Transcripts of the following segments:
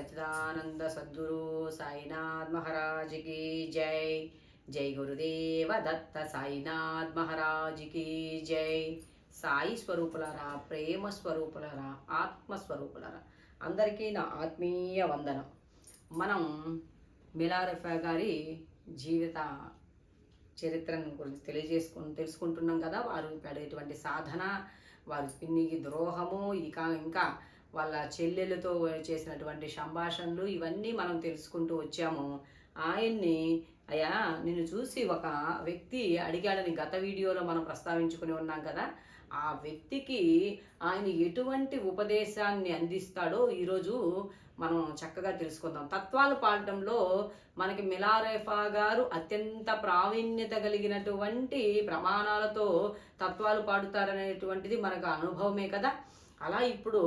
సచిదానంద సద్గురు సాయినాథ్ మహారాజ్కి జై. జై గురుదేవ దత్త సాయినాథ్ మహారాజ్కి జై. సాయి స్వరూపులరా ప్రేమ స్వరూపులరా ఆత్మ స్వరూపులరా. అందరికీ నా ఆత్మీయ వందనం. మనం మిలారఫా గారి జీవిత చరిత్రను గురించి తెలియజేసుకు తెలుసుకుంటున్నాం కదా. వారు పడేటువంటి సాధన వారు పిన్నికి ద్రోహము ఇక ఇంకా వాళ్ళ చెల్లెలతో చేసినటువంటి సంభాషణలు ఇవన్నీ మనం తెలుసుకుంటూ వచ్చాము. ఆయన్ని అయ్యా నిన్ను చూసి ఒక వ్యక్తి అడిగాడని గత వీడియోలో మనం ప్రస్తావించుకుని ఉన్నాం కదా. ఆ వ్యక్తికి ఆయన ఎటువంటి ఉపదేశాన్ని అందిస్తాడో ఈరోజు మనం చక్కగా తెలుసుకుందాం. తత్వాలు పాడటంలో మనకి మిలారేఫా గారు అత్యంత ప్రావీణ్యత కలిగినటువంటి ప్రమాణాలతో తత్వాలు పాడుతారనేటువంటిది మనకు అనుభవమే కదా. అలా ఇప్పుడు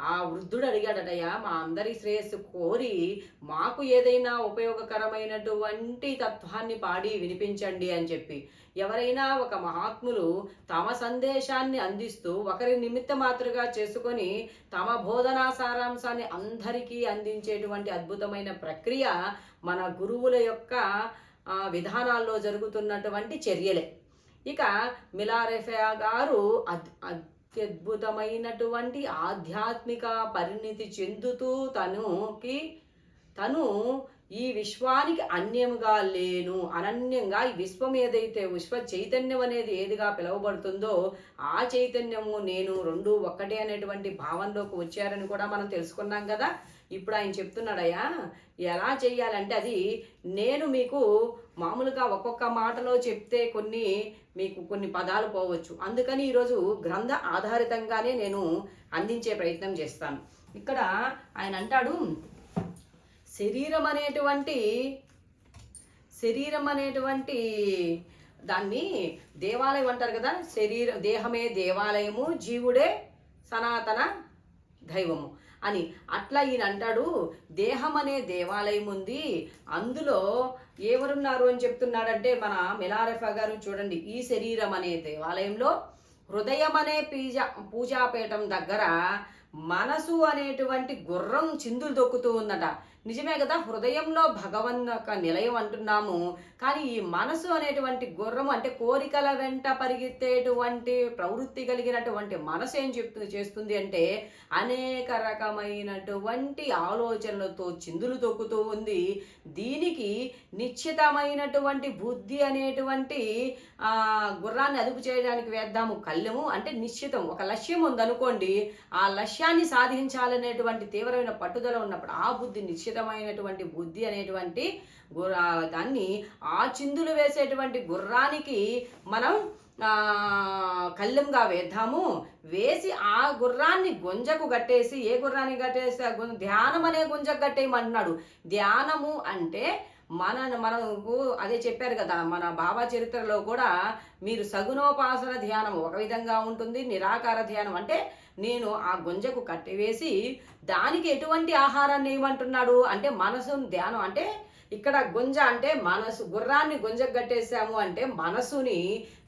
ఆ వృద్ధుడు అడిగాడటయ్యా మా అందరి శ్రేయస్సు కోరి మాకు ఏదైనా ఉపయోగకరమైనటువంటి తత్వాన్ని పాడి వినిపించండి అని చెప్పి. ఎవరైనా ఒక మహాత్ములు తమ సందేశాన్ని అందిస్తూ ఒకరి నిమిత్త మాతృగా చేసుకొని తమ బోధనా సారాంశాన్ని అందరికీ అందించేటువంటి అద్భుతమైన ప్రక్రియ మన గురువుల యొక్క విధానాల్లో జరుగుతున్నటువంటి చర్యలే. ఇక మిలారెఫా గారు అద్ అత్యద్భుతమైనటువంటి ఆధ్యాత్మిక పరిణితి చెందుతూ తనుకి తను ఈ విశ్వానికి అన్యంగా లేను. అనన్యంగా ఈ విశ్వం ఏదైతే విశ్వ చైతన్యం అనేది ఏదిగా పిలువబడుతుందో ఆ చైతన్యము నేను రెండు ఒక్కటే అనేటువంటి భావంలోకి వచ్చారని కూడా మనం తెలుసుకున్నాం కదా. ఇప్పుడు ఆయన చెప్తున్నాడయ్యా ఎలా చేయాలంటే అది నేను మీకు మామూలుగా ఒక్కొక్క మాటలో చెప్తే కొన్ని మీకు కొన్ని పదాలు పోవచ్చు. అందుకని ఈరోజు గ్రంథ ఆధారితంగానే నేను అందించే ప్రయత్నం చేస్తాను. ఇక్కడ ఆయన అంటాడు శరీరం అనేటువంటి శరీరం అనేటువంటి దాన్ని దేవాలయం అంటారు కదా శరీర దేహమే దేవాలయము జీవుడే సనాతన దైవము. అని అట్లా ఈయన అంటాడు దేహం అనే దేవాలయం ఉంది అందులో ఎవరున్నారు అని చెప్తున్నాడంటే మన మిలారెఫా గారు చూడండి ఈ శరీరం అనే దేవాలయంలో హృదయం అనే పీజా పూజాపీఠం దగ్గర మనసు అనేటువంటి గుర్రం చిందులు దొక్కుతూ ఉందట. నిజమే కదా హృదయంలో భగవన్ యొక్క నిలయం అంటున్నాము. కానీ ఈ మనసు అనేటువంటి గుర్రం అంటే కోరికల వెంట పరిగెత్తేటువంటి ప్రవృత్తి కలిగినటువంటి మనసు ఏం చెప్తుంది చేస్తుంది అంటే అనేక రకమైనటువంటి ఆలోచనలతో చిందులు తొక్కుతూ ఉంది. దీనికి నిశ్చితమైనటువంటి బుద్ధి అనేటువంటి గుర్రాన్ని అదుపు చేయడానికి వేద్దాము కళ్ళెము అంటే నిశ్చితం. ఒక లక్ష్యం ఉందనుకోండి ఆ లక్ష్యాన్ని సాధించాలనేటువంటి తీవ్రమైన పట్టుదల ఉన్నప్పుడు ఆ బుద్ధి నిశ్చితమైనటువంటి బుద్ధి అనేటువంటి దాన్ని ఆ చిందులు వేసేటువంటి గుర్రానికి మనం ఆ, కళ్ళెంగా వేద్దాము. వేసి ఆ గుర్రాన్ని గుంజకు కట్టేసి ఏ గుర్రాన్ని కట్టేసి ధ్యానం అనే గుంజకు కట్టేయమంటున్నాడు. ధ్యానము అంటే మన మనకు అదే చెప్పారు కదా మన బాబా చరిత్రలో కూడా మీరు సగుణోపాసన ధ్యానం ఒక విధంగా ఉంటుంది నిరాకార ధ్యానం. అంటే నేను ఆ గుంజకు కట్టివేసి దానికి ఎటువంటి ఆహారాన్ని ఇవ్వమంటున్నాడు? అంటే మనసు ధ్యానం అంటే ఇక్కడ గుంజ అంటే మనసు గుర్రాన్ని గుంజకు కట్టేశాము అంటే మనసుని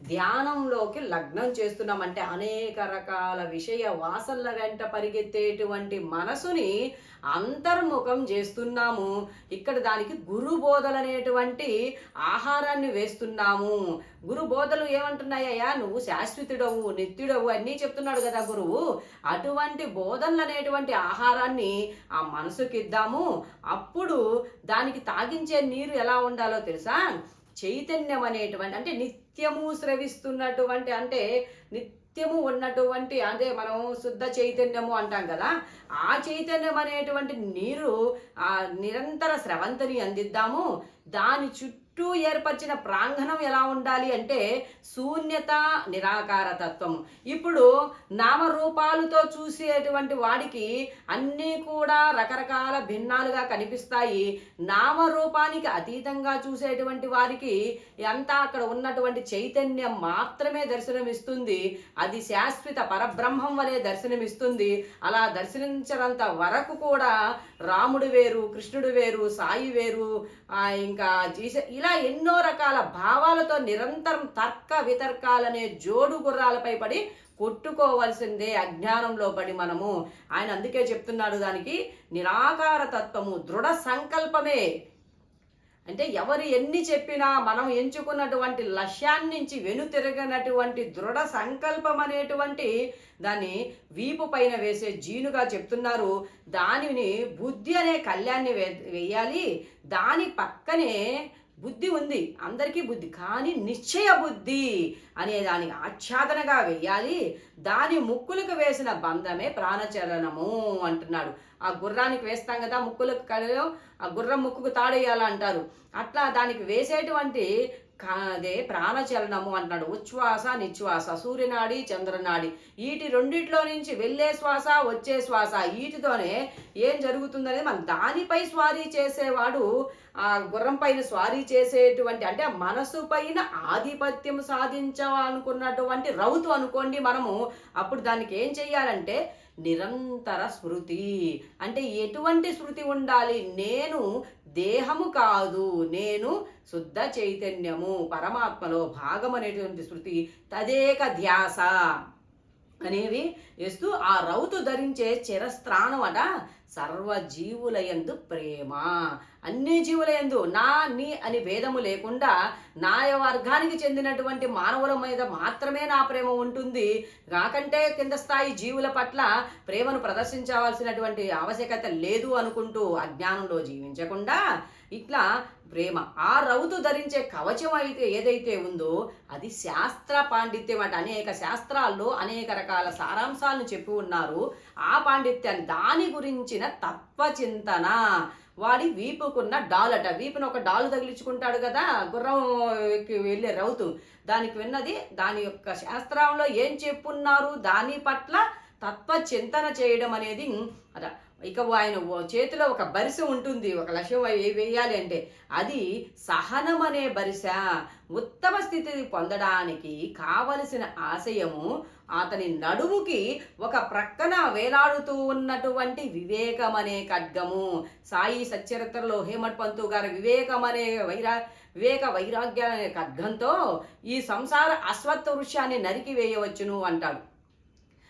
ధ్యానంలోకి లగ్నం చేస్తున్నాం అంటే అనేక రకాల విషయ వాసనల వెంట పరిగెత్తేటువంటి మనసుని అంతర్ముఖం చేస్తున్నాము. ఇక్కడ దానికి గురు బోధలు అనేటువంటి ఆహారాన్ని వేస్తున్నాము. గురు బోధలు ఏమంటున్నాయ్యా? నువ్వు శాశ్వతుడవు నిత్యుడవు అన్నీ చెప్తున్నాడు కదా గురువు. అటువంటి బోధనలు అనేటువంటి ఆహారాన్ని ఆ మనసుకి ఇద్దాము అప్పుడు దానికి తాగించే నీరు ఎలా ఉండాలో తెలుసా? చైతన్యం అనేటువంటి అంటే నిత్యము స్రవిస్తున్నటువంటి అంటే నిత్యము ఉన్నటువంటి అదే మనం శుద్ధ చైతన్యము అంటాం కదా ఆ చైతన్యం అనేటువంటి నీరు ఆ నిరంతర స్రవంతిని అందిద్దాము. దాని చుట్టూ ఏర్పరిచిన ప్రాంగణం ఎలా ఉండాలి అంటే శూన్యత నిరాకార తత్వం. ఇప్పుడు నామరూపాలతో చూసేటువంటి వాడికి అన్నీ కూడా రకరకాల భిన్నాలుగా కనిపిస్తాయి. నామరూపానికి అతీతంగా చూసేటువంటి వారికి అంతా అక్కడ ఉన్నటువంటి చైతన్యం మాత్రమే దర్శనమిస్తుంది. అది శాశ్వత పరబ్రహ్మం వలె దర్శనమిస్తుంది. అలా దర్శనించినంత వరకు కూడా రాముడు వేరు కృష్ణుడు వేరు సాయి వేరు ఇంకా జీస ఇలా ఎన్నో రకాల భావాలతో నిరంతరం తర్క వితర్కాలనే జోడు గుర్రాలపై పడి కొట్టుకోవలసిందే అజ్ఞానంలో పడి మనము. ఆయన అందుకే చెప్తున్నాడు దానికి నిరాకార తత్వము దృఢ సంకల్పమే. అంటే ఎవరు ఎన్ని చెప్పినా మనం ఎంచుకున్నటువంటి లక్ష్యాన్ని నుంచి వెనుతిరగనటువంటి దృఢ సంకల్పం అనేటువంటి దాన్ని వీపు పైన వేసే జీనుగా చెప్తున్నారు. దానిని బుద్ధి అనే కళ్యాణ్ణి వే వేయాలి. దాని పక్కనే బుద్ధి ఉంది అందరికీ బుద్ధి కానీ నిశ్చయ బుద్ధి అనే దానికి ఆచ్ఛాదనగా వేయాలి దాని ముక్కులకు వేసిన బంధమే ప్రాణచలనము అంటున్నాడు. ఆ గుర్రానికి వేస్తాం కదా ముక్కులకు కడలో ఆ గుర్రం ముక్కుకు తాడేయాలంటారు. అట్లా దానికి వేసేటువంటి అదే ప్రాణచలనము అంటున్నాడు ఉచ్ఛ్వాస నిశ్వాస సూర్యనాడి చంద్రనాడి. వీటి రెండిట్లో నుంచి వెళ్ళే శ్వాస వచ్చే శ్వాస. వీటితోనే ఏం జరుగుతుందనేది మనం దానిపై స్వారీ చేసేవాడు ఆ గుర్రం పైన స్వారీ చేసేటువంటి అంటే మనసు పైన ఆధిపత్యం సాధించాలనుకున్నటువంటి రౌతు అనుకోండి మనము. అప్పుడు దానికి ఏం చెయ్యాలంటే నిరంతర స్మృతి. అంటే ఎటువంటి స్మృతి ఉండాలి? నేను దేహము కాదు నేను శుద్ధ చైతన్యము పరమాత్మలో భాగం అనేటువంటి స్మృతి తదేక ధ్యాస అనేవి వేస్తూ ఆ రౌతు ధరించే చిరస్త్రాణం అట సర్వజీవులయందు ప్రేమ. అన్ని జీవులయందు నా నీ అని భేదము లేకుండా నాయ వర్గానికి చెందినటువంటి మానవుల మీద మాత్రమే నా ప్రేమ ఉంటుంది. కాకంటే కింద స్థాయి జీవుల పట్ల ప్రేమను ప్రదర్శించవలసినటువంటి ఆవశ్యకత లేదు అనుకుంటూ అజ్ఞానంలో జీవించకుండా ఇట్లా ప్రేమ. ఆ రౌతు ధరించే కవచం అయితే ఏదైతే ఉందో అది శాస్త్ర పాండిత్యం అంటే. అనేక శాస్త్రాల్లో అనేక రకాల సారాంశాలను చెప్పి ఉన్నారు. ఆ పాండిత్యాన్ని దాని గురించిన తత్వచింతన వాడి వీపుకున్న డాల్ అట. వీపున ఒక డాల్ తగిలించుకుంటాడు కదా గుర్రంకి వెళ్ళే రౌతు. దానికి విన్నది దాని యొక్క శాస్త్రంలో ఏం చెప్పున్నారు? దాని పట్ల తత్వ చింతన చేయడం అనేది అట. ఇక ఆయన ఓ- చేతిలో ఒక బరిసె ఉంటుంది ఒక లక్ష్యం వేయాలి అంటే అది సహనం అనే బరిస. ఉత్తమ స్థితిని పొందడానికి కావలసిన ఆశయము అతని నడుముకి ఒక ప్రక్కన వేలాడుతూ ఉన్నటువంటి వివేకం అనే ఖడ్గము. సాయి సచ్చరిత్రలో హేమట్ పంతు గారి వివేకం అనే వైరా వివేక వైరాగ్యాలు అనే ఖడ్గంతో ఈ సంసార అశ్వత్థ వృక్షాన్ని నరికి వేయవచ్చును అంటాడు.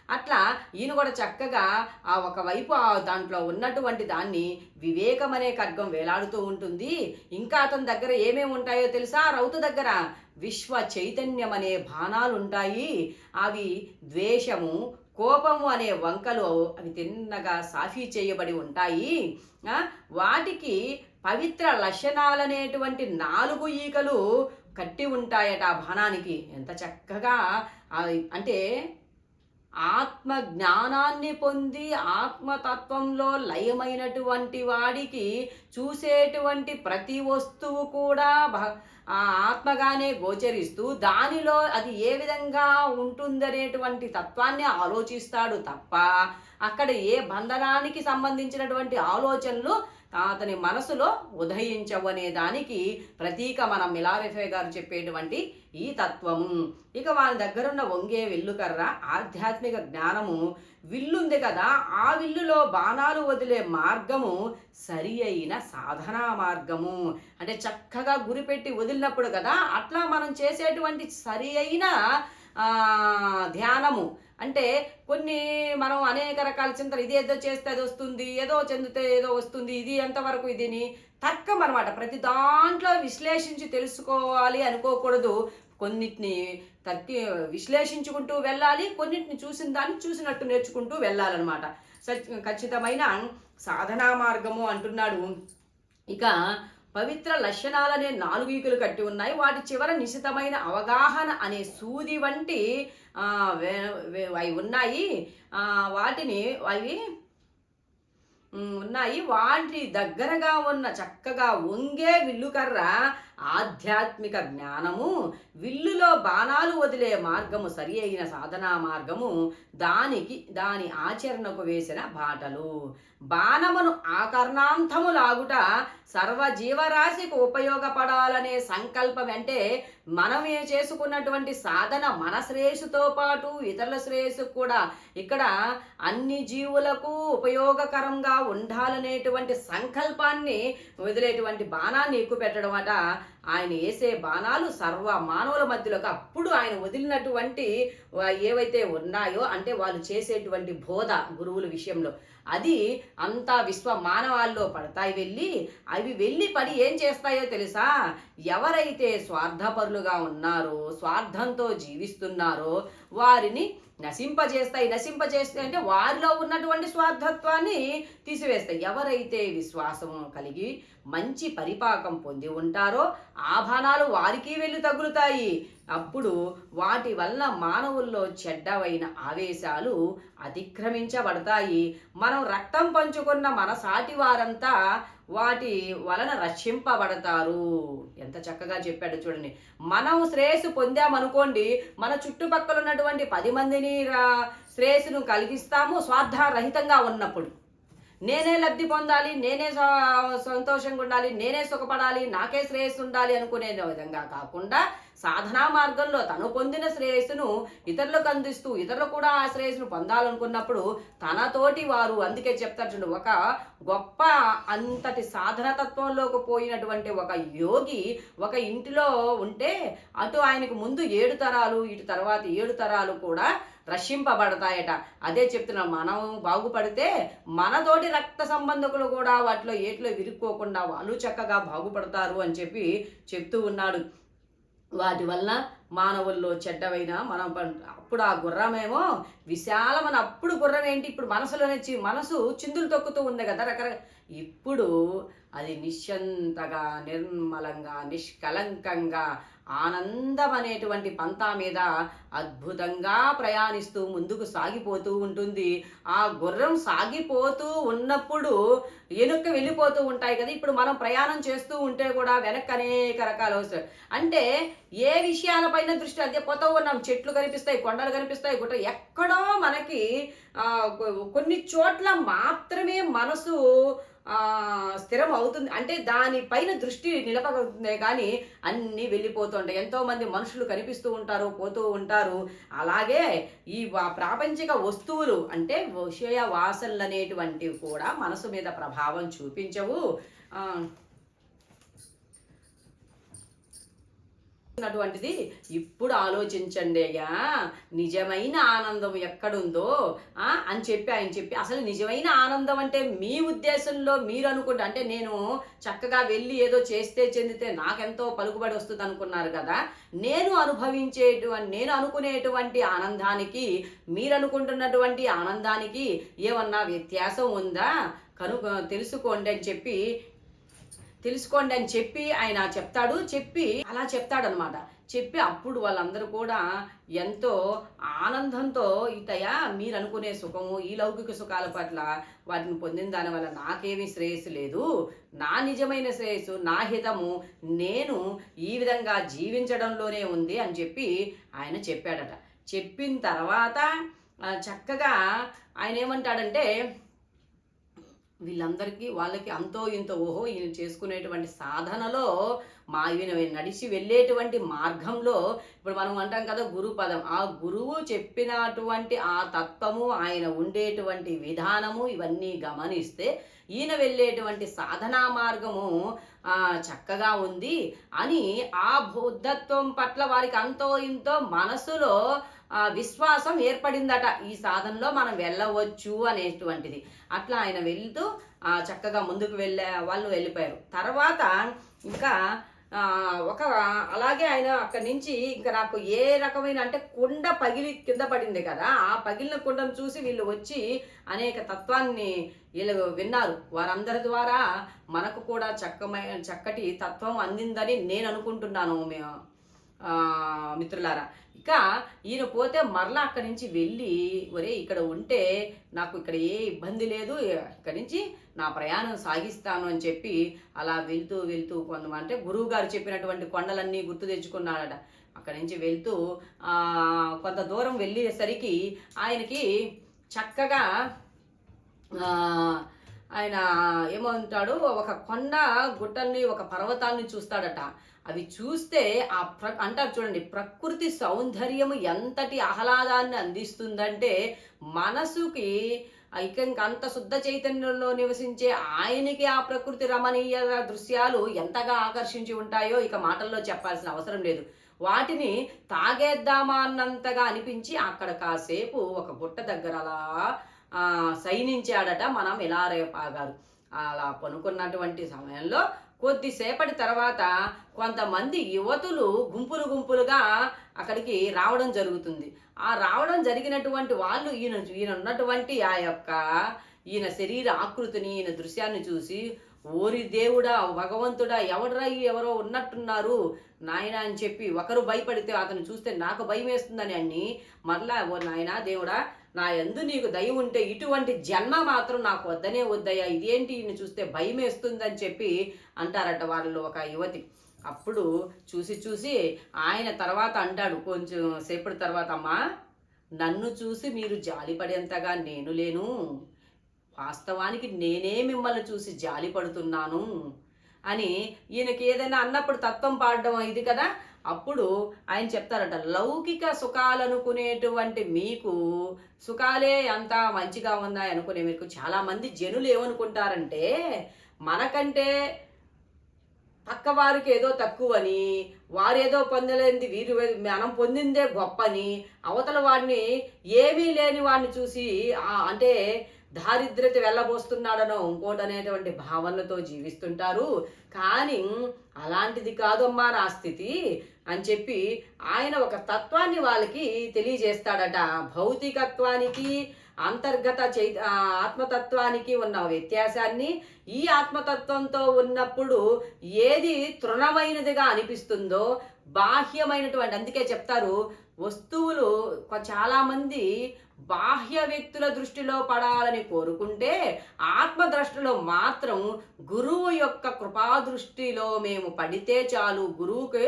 అట్లా ఈయన కూడా చక్కగా ఆ ఒకవైపు ఆ దాంట్లో ఉన్నటువంటి దాన్ని వివేకం అనే ఖడ్గం వేలాడుతూ ఉంటుంది. ఇంకా అతని దగ్గర ఏమేమి ఉంటాయో తెలుసా? రౌతు దగ్గర విశ్వ చైతన్యం అనే బాణాలు ఉంటాయి. అవి ద్వేషము కోపము అనే వంకలు అవి తిన్నగా సాఫీ చేయబడి ఉంటాయి. వాటికి పవిత్ర లక్షణాలనేటువంటి నాలుగు ఈకలు కట్టి ఉంటాయట ఆ బాణానికి. ఎంత చక్కగా అంటే ఆత్మ జ్ఞానాన్ని పొంది ఆత్మతత్వంలో లయమైనటువంటి వాడికి చూసేటువంటి ప్రతి వస్తువు కూడా భ- ఆత్మగానే గోచరిస్తూ దానిలో అది ఏ విధంగా ఉంటుందనేటువంటి తత్వాన్ని ఆలోచిస్తాడు తప్ప అక్కడ ఏ బంధనానికి సంబంధించినటువంటి ఆలోచనలు అతని మనసులో ఉదయించవనే దానికి ప్రతీక మన మిలారెఫే గారు చెప్పేటువంటి ఈ తత్వము. ఇక వాళ్ళ దగ్గరున్న వంగే విల్లుకర్ర ఆధ్యాత్మిక జ్ఞానము విల్లుంది కదా ఆ విల్లులో బాణాలు వదిలే మార్గము సరి అయిన సాధనా మార్గము. అంటే చక్కగా గురిపెట్టి వదిలినప్పుడు కదా అట్లా మనం చేసేటువంటి సరి అయిన ధ్యానము. అంటే కొన్ని మనం అనేక రకాల చింతలు ఇది ఏదో చేస్తే అది వస్తుంది ఏదో చెందితే ఏదో వస్తుంది ఇది ఎంతవరకు ఇదిని తర్కం అనమాట ప్రతి దాంట్లో విశ్లేషించి తెలుసుకోవాలి అనుకోకూడదు. కొన్నిటిని తర్కి విశ్లేషించుకుంటూ వెళ్ళాలి కొన్నిటిని చూసిన దాన్ని చూసినట్టు నేర్చుకుంటూ వెళ్ళాలన్నమాట. సచ్- ఖచ్చితమైన సాధనా మార్గము అంటున్నాడు. ఇక పవిత్ర లక్షణాలనే నాలుగు కట్టి ఉన్నాయి. వాటి చివర నిశితమైన అవగాహన అనే సూది వంటి వే- అవి ఉన్నాయి. వాటిని అవి ఉన్నాయి. వాటి దగ్గరగా ఉన్న చక్కగా వంగే విల్లుకర్ర ఆధ్యాత్మిక జ్ఞానము విల్లులో బాణాలు వదిలే మార్గము సరి అయిన సాధనా మార్గము దానికి దాని ఆచరణకు వేసిన బాటలు. బాణమును ఆకర్ణాంతము లాగుట సర్వ జీవరాశికి ఉపయోగపడాలనే సంకల్పం అంటే మనం ఏ చేసుకున్నటువంటి సాధన మన శ్రేయస్సుతో పాటు ఇతరుల శ్రేయస్సు కూడా ఇక్కడ అన్ని జీవులకు ఉపయోగకరంగా ఉండాలనేటువంటి సంకల్పాన్ని వదిలేటువంటి బాణాన్ని ఎక్కువ పెట్టడం అట ఆయన వేసే బాణాలు సర్వ మానవుల మధ్యలోకి అప్పుడు ఆయన వదిలినటువంటి ఏవైతే ఉన్నాయో అంటే వాళ్ళు చేసేటువంటి బోధ గురువుల విషయంలో అది అంతా విశ్వ మానవాల్లో పడతాయి వెళ్ళి అవి వెళ్ళి పడి ఏం చేస్తాయో తెలుసా? ఎవరైతే స్వార్థపరులుగా ఉన్నారో స్వార్థంతో జీవిస్తున్నారో వారిని నశింపజేస్తాయి నశింపజేస్తాయి అంటే వారిలో ఉన్నటువంటి స్వార్థత్వాన్ని తీసివేస్తాయి. ఎవరైతే విశ్వాసం కలిగి మంచి పరిపాకం పొంది ఉంటారో ఆభానాలు వారికి వెళ్ళి తగులుతాయి. అప్పుడు వాటి వల్ల మానవుల్లో చెడ్డవైన ఆవేశాలు అతిక్రమించబడతాయి. మనం రక్తం పంచుకున్న మన సాటి వారంతా వాటి వలన రక్షింపబడతారు. ఎంత చక్కగా చెప్పాడు చూడండి. మనం శ్రేయస్సు పొందామనుకోండి మన చుట్టుపక్కల ఉన్నటువంటి పది మందిని రా- శ్రేయస్సును కలిగిస్తాము స్వార్థరహితంగా ఉన్నప్పుడు. నేనే లబ్ధి పొందాలి నేనే స- సంతోషంగా ఉండాలి నేనే సుఖపడాలి నాకే శ్రేయస్సు ఉండాలి అనుకునే విధంగా కాకుండా సాధనా మార్గంలో తను పొందిన శ్రేయస్సును ఇతరులకు అందిస్తూ ఇతరులు కూడా ఆ శ్రేయస్సును పొందాలనుకున్నప్పుడు తనతోటి వారు అందుకే చెప్తారు చూడండి ఒక గొప్ప అంతటి సాధన తత్వంలోకి పోయినటువంటి ఒక యోగి ఒక ఇంటిలో ఉంటే అటు ఆయనకు ముందు ఏడు తరాలు ఇటు తర్వాత ఏడు తరాలు కూడా రక్షింపబడతాయట. అదే చెప్తున్నాం మనం బాగుపడితే మనతోటి రక్త సంబంధకులు కూడా వాటిలో ఏట్లో విరుక్కోకుండా వాళ్ళు చక్కగా బాగుపడతారు అని చెప్పి చెప్తూ ఉన్నాడు. వాటి వల్ల మానవుల్లో చెడ్డవైన మనం అప్పుడు ఆ గుర్రమేమో విశాలమైన అప్పుడు గుర్రం ఏంటి? ఇప్పుడు మనసులోనే చి- మనసు చిందులు తొక్కుతూ ఉంది కదా రకరకాల ఇప్పుడు అది నిశ్చంతగా నిర్మలంగా నిష్కలంకంగా ఆనందం అనేటువంటి పంతా మీద అద్భుతంగా ప్రయాణిస్తూ ముందుకు సాగిపోతూ ఉంటుంది. ఆ గుర్రం సాగిపోతూ ఉన్నప్పుడు వెనుక వెళ్ళిపోతూ ఉంటాయి కదా. ఇప్పుడు మనం ప్రయాణం చేస్తూ ఉంటే కూడా వెనక్కి అనేక రకాలు వస్తాయి. అంటే ఏ విషయాలపైన దృష్టి? అదే పోతూ ఉన్నాం చెట్లు కనిపిస్తాయి కొండలు కనిపిస్తాయి గుట్ట ఎక్కడో మనకి కొన్ని చోట్ల మాత్రమే మనసు స్థిరం అవుతుంది. అంటే దానిపైన దృష్టి నిలపగలుగుతుంది కానీ అన్నీ వెళ్ళిపోతుంటాయి. ఎంతోమంది మనుషులు కనిపిస్తూ ఉంటారు పోతూ ఉంటారు. అలాగే ఈ ప్రాపంచిక వస్తువులు అంటే విషయ వాసనలు అనేటువంటివి కూడా మనసు మీద ప్రభావం చూపించవు. ఆ, ఇప్పుడు ఆలోచించండి అయ్యా. నిజమైన ఆనందం ఎక్కడుందో ఆ, అని చెప్పి ఆయన చెప్పి అసలు నిజమైన ఆనందం అంటే మీ ఉద్దేశంలో మీరు అనుకుంటే అంటే నేను చక్కగా వెళ్ళి ఏదో చేస్తే చెందితే నాకెంతో పలుకుబడి వస్తుంది అనుకున్నారు కదా. నేను అనుభవించేటువంటి నేను అనుకునేటువంటి ఆనందానికి మీరు అనుకుంటున్నటువంటి ఆనందానికి ఏమన్నా వ్యత్యాసం ఉందా? కనుక తెలుసుకోండి అని చెప్పి తెలుసుకోండి అని చెప్పి ఆయన చెప్తాడు. చెప్పి అలా చెప్తాడనమాట చెప్పి అప్పుడు వాళ్ళందరూ కూడా ఎంతో ఆనందంతో ఇతయ మీరు అనుకునే సుఖము ఈ లౌకిక సుఖాల పట్ల వాటిని పొందిన దాని వల్ల నాకేమీ శ్రేయస్సు లేదు. నా నిజమైన శ్రేయస్సు నా హితము నేను ఈ విధంగా జీవించడంలోనే ఉంది అని చెప్పి ఆయన చెప్పాడట. చెప్పిన తర్వాత చక్కగా ఆయన ఏమంటాడంటే వీళ్ళందరికీ వాళ్ళకి అంతో ఇంతో ఓహో ఈయన చేసుకునేటువంటి సాధనలో మా ఈయన నడిచి వెళ్ళేటువంటి మార్గంలో ఇప్పుడు మనం అంటాం కదా గురు పదం. ఆ గురువు చెప్పినటువంటి ఆ తత్వము ఆయన ఉండేటువంటి విధానము ఇవన్నీ గమనిస్తే ఈయన వెళ్ళేటువంటి సాధనా మార్గము చక్కగా ఉంది అని ఆ బౌద్ధత్వం పట్ల వారికి అంతో ఇంతో మనసులో విశ్వాసం ఏర్పడిందట. ఈ సాధనలో మనం వెళ్ళవచ్చు అనేటువంటిది. అట్లా ఆయన వెళ్తూ చక్కగా ముందుకు వెళ్ళే వాళ్ళు వెళ్ళిపోయారు. తర్వాత ఇంకా ఒక అలాగే ఆయన అక్కడి నుంచి ఇంకా నాకు ఏ రకమైన అంటే కుండ పగిలి కింద పడింది కదా ఆ పగిలిన కుండను చూసి వీళ్ళు వచ్చి అనేక తత్వాన్ని వీళ్ళు విన్నారు. వారందరి ద్వారా మనకు కూడా చక్కమైన చక్కటి తత్వం అందిందని నేను అనుకుంటున్నాను మేము మిత్రులారా. ఇక ఈయన పోతే మరలా అక్కడి నుంచి వెళ్ళి ఒరే ఇక్కడ ఉంటే నాకు ఇక్కడ ఏ ఇబ్బంది లేదు ఇక్కడి నుంచి నా ప్రయాణం సాగిస్తాను అని చెప్పి అలా వెళ్తూ వెళ్తూ కొంతమంది అంటే గురువు గారు చెప్పినటువంటి కొండలన్నీ గుర్తు తెచ్చుకున్నాడట. అక్కడి నుంచి వెళ్తూ కొంత దూరం వెళ్ళేసరికి ఆయనకి చక్కగా ఆ, ఆయన ఏమంటాడు? ఒక కొండ గుట్టల్ని ఒక పర్వతాన్ని చూస్తాడట. అవి చూస్తే ఆ ప్ర అంటారు చూడండి ప్రకృతి సౌందర్యము ఎంతటి ఆహ్లాదాన్ని అందిస్తుందంటే మనసుకి ఇక అంత శుద్ధ చైతన్యంలో నివసించే ఆయనకి ఆ ప్రకృతి రమణీయ దృశ్యాలు ఎంతగా ఆకర్షించి ఉంటాయో ఇక మాటల్లో చెప్పాల్సిన అవసరం లేదు. వాటిని తాగేద్దామా అన్నంతగా అనిపించి అక్కడ కాసేపు ఒక గుట్ట దగ్గర అలా శయనించాడట మనం ఇలా రేపాగారు అలా పనుకున్నటువంటి సమయంలో కొద్దిసేపటి తర్వాత కొంతమంది యువతులు గుంపులు గుంపులుగా అక్కడికి రావడం జరుగుతుంది. ఆ రావడం జరిగినటువంటి వాళ్ళు ఈయన ఈయన ఉన్నటువంటి ఆ యొక్క ఈయన శరీర ఆకృతిని ఈయన దృశ్యాన్ని చూసి ఓరి దేవుడా భగవంతుడా ఎవడరా ఈ ఎవరో ఉన్నట్టున్నారు? నాయన అని చెప్పి ఒకరు భయపడితే అతను చూస్తే నాకు భయం వేస్తుందని అన్ని మరలా ఓ నాయనా దేవుడా నా ఎందు నీకు దయ ఉంటే ఇటువంటి జన్మ మాత్రం నాకు వద్దనే వద్దయ్యా. ఇదేంటి? ఈయన చూస్తే భయం వేస్తుందని చెప్పి అంటారట వాళ్ళు ఒక యువతి. అప్పుడు చూసి చూసి ఆయన తర్వాత అంటాడు కొంచెం సేపటి తర్వాత అమ్మా నన్ను చూసి మీరు జాలిపడేంతగా నేను లేను. వాస్తవానికి నేనే మిమ్మల్ని చూసి జాలి పడుతున్నాను అని ఈయనకి ఏదైనా అన్నప్పుడు తత్వం పాడడం ఇది కదా. అప్పుడు ఆయన చెప్తారట లౌకిక సుఖాలనుకునేటువంటి మీకు సుఖాలే అంత మంచిగా ఉన్నాయి అనుకునే మీకు చాలామంది జనులు ఏమనుకుంటారంటే మనకంటే పక్క వారికి ఏదో తక్కువని వారేదో పొందలేనిది వీరు మనం పొందిందే గొప్పని అవతల వాడిని ఏమీ లేని వాడిని చూసి అంటే దారిద్రత వెళ్ళబోస్తున్నాడనో ఇంకోటనేటువంటి భావనలతో జీవిస్తుంటారు. కానీ అలాంటిది కాదమ్మా నా స్థితి అని చెప్పి ఆయన ఒక తత్వాన్ని వాళ్ళకి తెలియజేస్తాడట. భౌతికత్వానికి అంతర్గత చై ఆత్మతత్వానికి ఉన్న వ్యత్యాసాన్ని ఈ ఆత్మతత్వంతో ఉన్నప్పుడు ఏది తృణమైనదిగా అనిపిస్తుందో బాహ్యమైనటువంటి అందుకే చెప్తారు వస్తువులు చాలామంది బాహ్య వ్యక్తుల దృష్టిలో పడాలని కోరుకుంటే ఆత్మ దృష్టిలో మాత్రం గురువు యొక్క కృపా దృష్టిలో మేము పడితే చాలు గురువుకి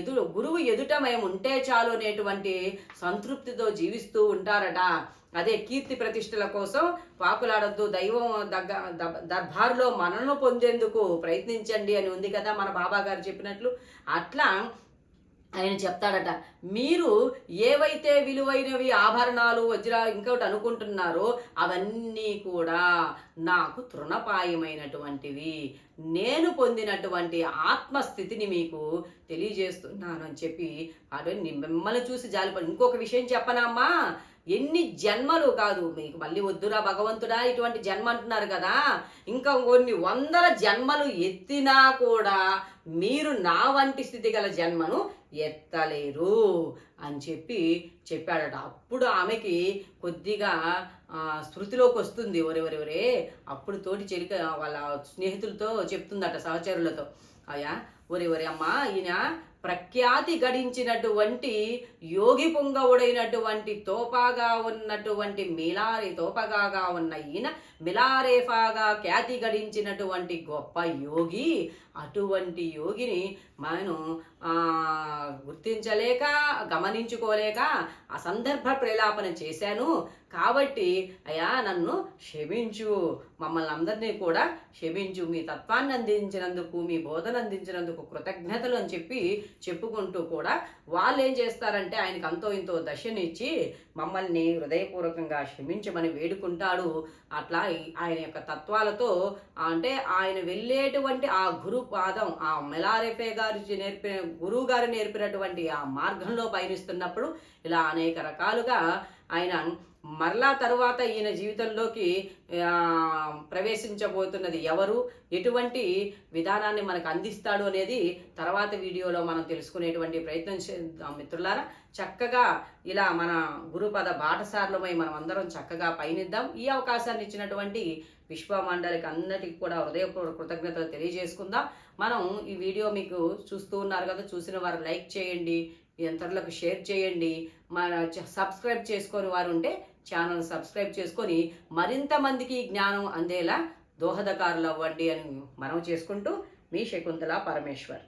ఎదు గురువు ఎదుట మేము ఉంటే చాలు అనేటువంటి సంతృప్తితో జీవిస్తూ ఉంటారట. అదే కీర్తి ప్రతిష్టల కోసం పాకులాడొద్దు దైవం దగ్గ దర్బార్లో మనను పొందేందుకు ప్రయత్నించండి అని ఉంది కదా మన బాబా గారు చెప్పినట్లు. అట్లా ఆయన చెప్తాడట మీరు ఏవైతే విలువైనవి ఆభరణాలు వజ్ర ఇంకొకటి అనుకుంటున్నారో అవన్నీ కూడా నాకు తృణపాయమైనటువంటివి. నేను పొందినటువంటి ఆత్మస్థితిని మీకు తెలియజేస్తున్నాను అని చెప్పి అటు మిమ్మల్ని చూసి జాలిపడి. ఇంకొక విషయం చెప్పనమ్మా ఎన్ని జన్మలు కాదు. మీకు మళ్ళీ వద్దురా భగవంతుడా ఇటువంటి జన్మ అంటున్నారు కదా. ఇంకా కొన్ని వందల జన్మలు ఎత్తినా కూడా మీరు నా వంటి స్థితి గల జన్మను ఎత్తలేరు అని చెప్పి చెప్పాడట. అప్పుడు ఆమెకి కొద్దిగా శృతిలోకి స్మృతిలోకి వస్తుంది. ఒరే ఒరే ఒరే అప్పుడు తోటి చెలిక వాళ్ళ స్నేహితులతో చెప్తుందట సహచరులతో. అయ్యా ఒరే ఒరే అమ్మా ఈయన ప్రఖ్యాతి గడించినటువంటి యోగి పుంగవుడైనటువంటి తోపాగా ఉన్నటువంటి మిలారి తోపగాగా ఉన్న ఈయన మిలారేఫాగా ఖ్యాతి గడించినటువంటి గొప్ప యోగి. అటువంటి యోగిని మనం గుర్తించలేక గమనించుకోలేక ఆ సందర్భ ప్రేలాపన చేశాను. కాబట్టి అయ్యా నన్ను క్షమించు. మమ్మల్ని అందరినీ కూడా క్షమించు. మీ తత్వాన్ని అందించినందుకు మీ బోధన అందించినందుకు కృతజ్ఞతలు అని చెప్పి చెప్పుకుంటూ కూడా వాళ్ళు ఏం చేస్తారంటే ఆయనకు అంతో ఇంతో దశనిచ్చి మమ్మల్ని హృదయపూర్వకంగా క్షమించమని వేడుకుంటాడు. అట్లా ఆయన యొక్క తత్వాలతో అంటే ఆయన వెళ్ళేటువంటి ఆ గురు పాదం ఆ మెలారెఫే గారు నేర్పిన గురువు గారు నేర్పినటువంటి ఆ మార్గంలో పయనిస్తున్నప్పుడు ఇలా అనేక రకాలుగా ఆయన మరలా తరువాత ఈయన జీవితంలోకి ప్రవేశించబోతున్నది ఎవరు ఎటువంటి విధానాన్ని మనకు అందిస్తాడు అనేది తర్వాత వీడియోలో మనం తెలుసుకునేటువంటి ప్రయత్నం చేద్దాం మిత్రులారా. చక్కగా ఇలా మన గురుపద బాటసారులమై మనం అందరం చక్కగా పయనిద్దాం. ఈ అవకాశాన్ని ఇచ్చినటువంటి విశ్వమండలికి అందరికీ కూడా హృదయపూర్వక కృతజ్ఞతలు తెలియజేసుకుందాం. మనం ఈ వీడియో మీకు చూస్తూ ఉన్నారు కదా చూసిన వారు లైక్ చేయండి ఇతరులకు షేర్ చేయండి మన సబ్స్క్రైబ్ చేసుకొని వారు ఉంటే ఛానల్ సబ్స్క్రైబ్ చేసుకొని మరింత మందికి జ్ఞానం అందేలా దోహదకారులు అవ్వండి అని మనం చేసుకుంటూ మీ శకుంతల పరమేశ్వర్.